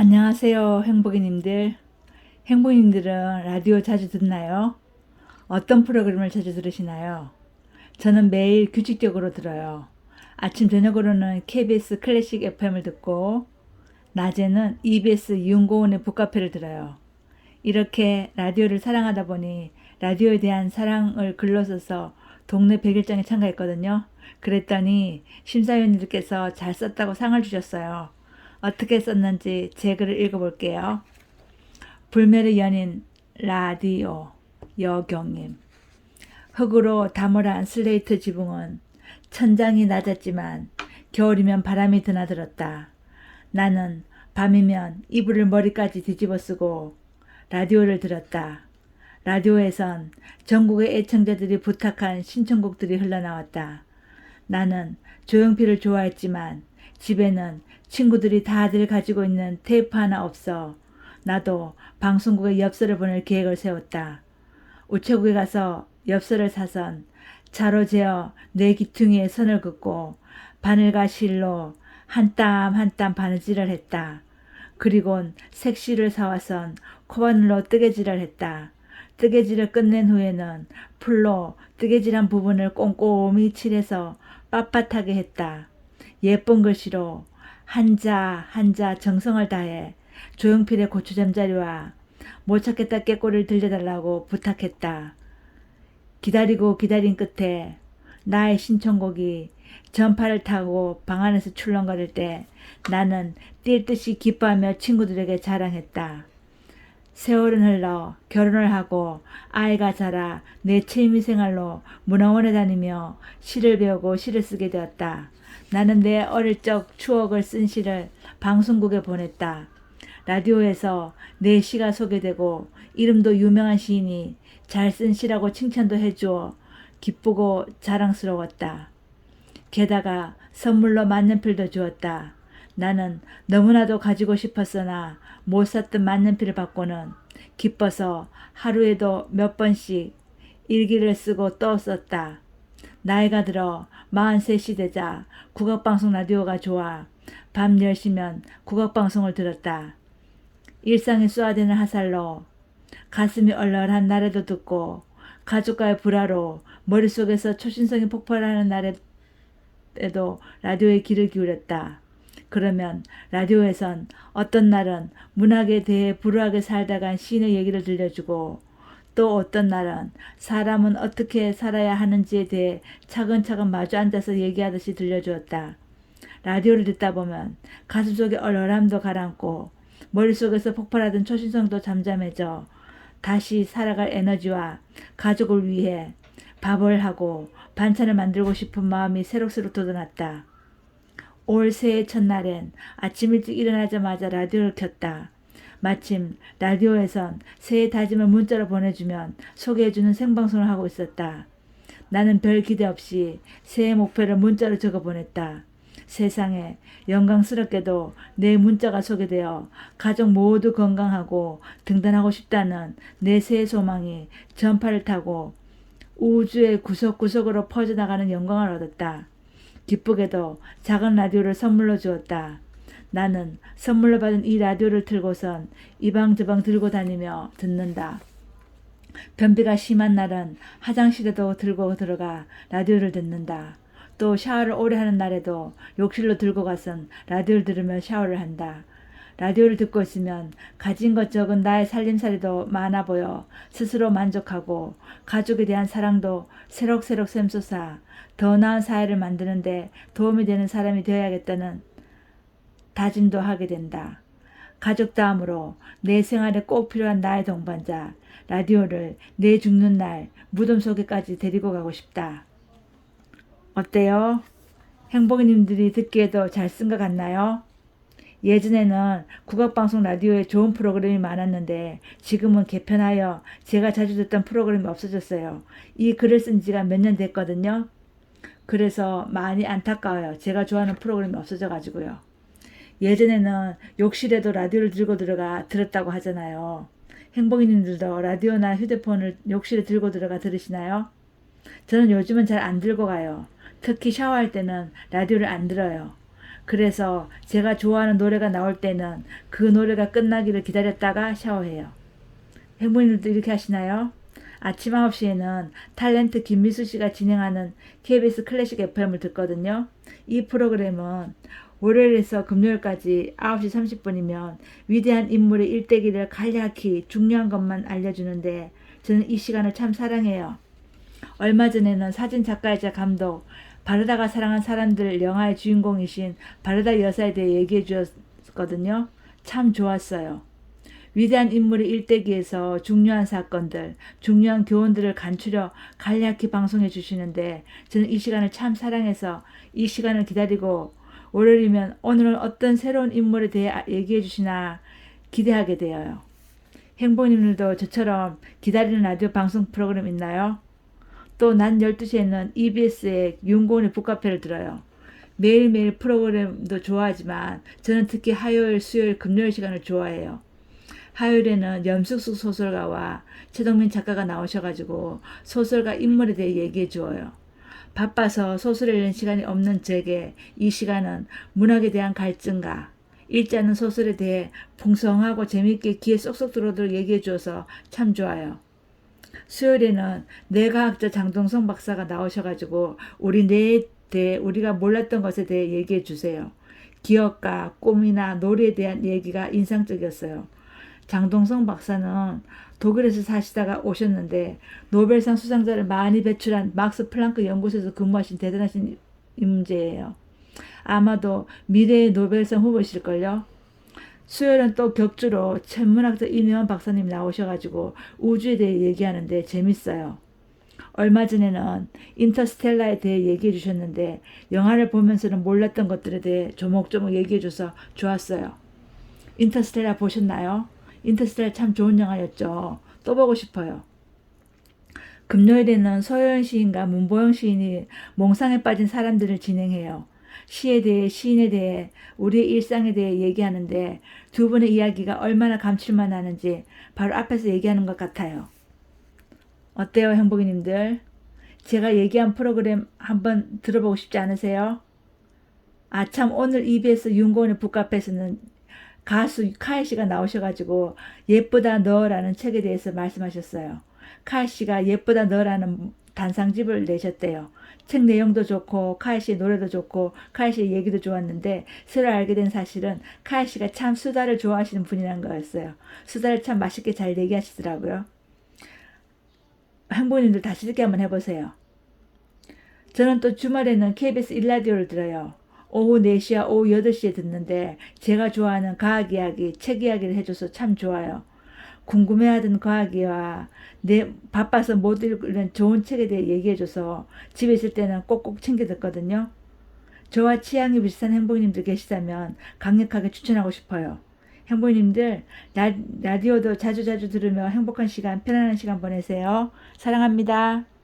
안녕하세요, 행복이님들. 행복이님들은 라디오 자주 듣나요? 어떤 프로그램을 자주 들으시나요? 저는 매일 규칙적으로 들어요. 아침, 저녁으로는 KBS 클래식 FM을 듣고, 낮에는 EBS 이윤고원의 북카페를 들어요. 이렇게 라디오를 사랑하다 보니 라디오에 대한 사랑을 글로 써서 동네 백일장에 참가했거든요. 그랬더니 심사위원님들께서 잘 썼다고 상을 주셨어요. 어떻게 썼는지 제 글을 읽어볼게요. 불멸의 연인 라디오 여경님 흙으로 다물한 슬레이트 지붕은 천장이 낮았지만 겨울이면 바람이 드나들었다. 나는 밤이면 이불을 머리까지 뒤집어 쓰고 라디오를 들었다. 라디오에선 전국의 애청자들이 부탁한 신청곡들이 흘러나왔다. 나는 조용필을 좋아했지만 집에는 친구들이 다들 가지고 있는 테이프 하나 없어 나도 방송국에 엽서를 보낼 계획을 세웠다. 우체국에 가서 엽서를 사선 자로 재어 내 귀퉁이에 선을 긋고 바늘과 실로 한 땀 한 땀 바느질을 했다. 그리곤 색실을 사와선 코바늘로 뜨개질을 했다. 뜨개질을 끝낸 후에는 풀로 뜨개질한 부분을 꼼꼼히 칠해서 빳빳하게 했다. 예쁜 글씨로 한자 한자 정성을 다해 조용필의 고추 잠자리와 못 찾겠다 깨꼬리를 들려달라고 부탁했다. 기다리고 기다린 끝에 나의 신청곡이 전파를 타고 방 안에서 출렁거릴 때 나는 뛸 듯이 기뻐하며 친구들에게 자랑했다. 세월은 흘러 결혼을 하고 아이가 자라 내 취미 생활로 문화원에 다니며 시를 배우고 시를 쓰게 되었다. 나는 내 어릴 적 추억을 쓴 시를 방송국에 보냈다. 라디오에서 내 시가 소개되고 이름도 유명한 시인이 잘 쓴 시라고 칭찬도 해주어 기쁘고 자랑스러웠다. 게다가 선물로 만년필도 주었다. 나는 너무나도 가지고 싶었으나 못 샀던 만년필을 받고는 기뻐서 하루에도 몇 번씩 일기를 쓰고 또 썼다. 나이가 들어 43시 되자 국악방송 라디오가 좋아 밤 10시면 국악방송을 들었다. 일상에 쏘아대는 화살로 가슴이 얼얼한 날에도 듣고 가족과의 불화로 머릿속에서 초신성이 폭발하는 날에도 라디오에 귀를 기울였다. 그러면 라디오에선 어떤 날은 문학에 대해 불우하게 살다간 시인의 얘기를 들려주고 또 어떤 날은 사람은 어떻게 살아야 하는지에 대해 차근차근 마주 앉아서 얘기하듯이 들려주었다. 라디오를 듣다 보면 가슴 속에 얼얼함도 가라앉고 머릿속에서 폭발하던 초신성도 잠잠해져 다시 살아갈 에너지와 가족을 위해 밥을 하고 반찬을 만들고 싶은 마음이 새록새록 돋아났다. 올 새해 첫날엔 아침 일찍 일어나자마자 라디오를 켰다. 마침 라디오에선 새해 다짐을 문자로 보내주면 소개해주는 생방송을 하고 있었다. 나는 별 기대 없이 새해 목표를 문자로 적어 보냈다. 세상에 영광스럽게도 내 문자가 소개되어 가족 모두 건강하고 등단하고 싶다는 내 새해 소망이 전파를 타고 우주의 구석구석으로 퍼져나가는 영광을 얻었다. 기쁘게도 작은 라디오를 선물로 주었다. 나는 선물로 받은 이 라디오를 틀고선 이방저방 들고 다니며 듣는다. 변비가 심한 날은 화장실에도 들고 들어가 라디오를 듣는다. 또 샤워를 오래 하는 날에도 욕실로 들고 가선 라디오를 들으며 샤워를 한다. 라디오를 듣고 있으면 가진 것 적은 나의 살림살이도 많아 보여 스스로 만족하고 가족에 대한 사랑도 새록새록 샘솟아 더 나은 사회를 만드는데 도움이 되는 사람이 되어야겠다는 다짐도 하게 된다. 가족 다음으로 내 생활에 꼭 필요한 나의 동반자 라디오를 내 죽는 날 무덤 속에까지 데리고 가고 싶다. 어때요? 행복이님들이 듣기에도 잘 쓴 것 같나요? 예전에는 국악방송 라디오에 좋은 프로그램이 많았는데 지금은 개편하여 제가 자주 듣던 프로그램이 없어졌어요. 이 글을 쓴 지가 몇 년 됐거든요. 그래서 많이 안타까워요. 제가 좋아하는 프로그램이 없어져 가지고요. 예전에는 욕실에도 라디오를 들고 들어가 들었다고 하잖아요. 행복이님들도 라디오나 휴대폰을 욕실에 들고 들어가 들으시나요? 저는 요즘은 잘 안 들고 가요. 특히 샤워할 때는 라디오를 안 들어요. 그래서 제가 좋아하는 노래가 나올 때는 그 노래가 끝나기를 기다렸다가 샤워해요. 행복님들도 이렇게 하시나요? 아침 9시에는 탤런트 김미수 씨가 진행하는 KBS 클래식 FM을 듣거든요. 이 프로그램은 월요일에서 금요일까지 9시 30분이면 위대한 인물의 일대기를 간략히 중요한 것만 알려주는데 저는 이 시간을 참 사랑해요. 얼마 전에는 사진 작가이자 감독 바르다가 사랑한 사람들 영화의 주인공이신 바르다 여사에 대해 얘기해 주었거든요. 참 좋았어요. 위대한 인물의 일대기에서 중요한 사건들, 중요한 교훈들을 간추려 간략히 방송해 주시는데 저는 이 시간을 참 사랑해서 이 시간을 기다리고 월요일이면 오늘은 어떤 새로운 인물에 대해 아- 얘기해 주시나 기대하게 되어요. 행복님들도 저처럼 기다리는 라디오 방송 프로그램 있나요? 또 낮 12시에는 EBS의 윤고은의 북카페를 들어요. 매일매일 프로그램도 좋아하지만 저는 특히 화요일, 수요일, 금요일 시간을 좋아해요. 화요일에는 염숙숙 소설가와 최동민 작가가 나오셔가지고 소설가 인물에 대해 얘기해 주어요. 바빠서 소설을 읽는 시간이 없는 제게 이 시간은 문학에 대한 갈증과 읽지 않는 소설에 대해 풍성하고 재미있게 귀에 쏙쏙 들어오도록 얘기해 주어서 참 좋아요. 수요일에는 뇌과학자 장동성 박사가 나오셔가지고 우리 뇌에 대해 우리가 몰랐던 것에 대해 얘기해 주세요. 기억과 꿈이나 놀이에 대한 얘기가 인상적이었어요. 장동성 박사는 독일에서 사시다가 오셨는데 노벨상 수상자를 많이 배출한 막스 플랑크 연구소에서 근무하신 대단하신 인재예요. 아마도 미래의 노벨상 후보실걸요. 수요일은 또 격주로 천문학자 이내원 박사님 나오셔가지고 우주에 대해 얘기하는데 재밌어요. 얼마 전에는 인터스텔라에 대해 얘기해 주셨는데 영화를 보면서는 몰랐던 것들에 대해 조목조목 얘기해 줘서 좋았어요. 인터스텔라 보셨나요? 인터스텔라 참 좋은 영화였죠. 또 보고 싶어요. 금요일에는 서효연 시인과 문보영 시인이 몽상에 빠진 사람들을 진행해요. 시에 대해 시인에 대해 우리의 일상에 대해 얘기하는데 두 분의 이야기가 얼마나 감칠맛 나는지 바로 앞에서 얘기하는 것 같아요. 어때요, 행복이님들? 제가 얘기한 프로그램 한번 들어보고 싶지 않으세요? 아, 참, 오늘 EBS 윤고은의 북카페에서는 가수 카이 씨가 나오셔가지고 예쁘다 너라는 책에 대해서 말씀하셨어요. 카이 씨가 예쁘다 너라는 단상집을 내셨대요. 책 내용도 좋고 카이 씨의 노래도 좋고 카이 씨의 얘기도 좋았는데 새로 알게 된 사실은 카이 씨가 참 수다를 좋아하시는 분이라는 거였어요. 수다를 참 맛있게 잘 얘기하시더라고요. 행보님들 다시 듣기 한번 해보세요. 저는 또 주말에는 KBS 일라디오를 들어요. 오후 4시와 오후 8시에 듣는데 제가 좋아하는 과학 이야기, 책 이야기를 해줘서 참 좋아요. 궁금해하던 과학이와 내 바빠서 못 읽는 좋은 책에 대해 얘기해줘서 집에 있을 때는 꼭꼭 챙겨 듣거든요. 저와 취향이 비슷한 행복님들 계시다면 강력하게 추천하고 싶어요. 행복님들 라, 라디오도 자주자주 들으며 행복한 시간, 편안한 시간 보내세요. 사랑합니다.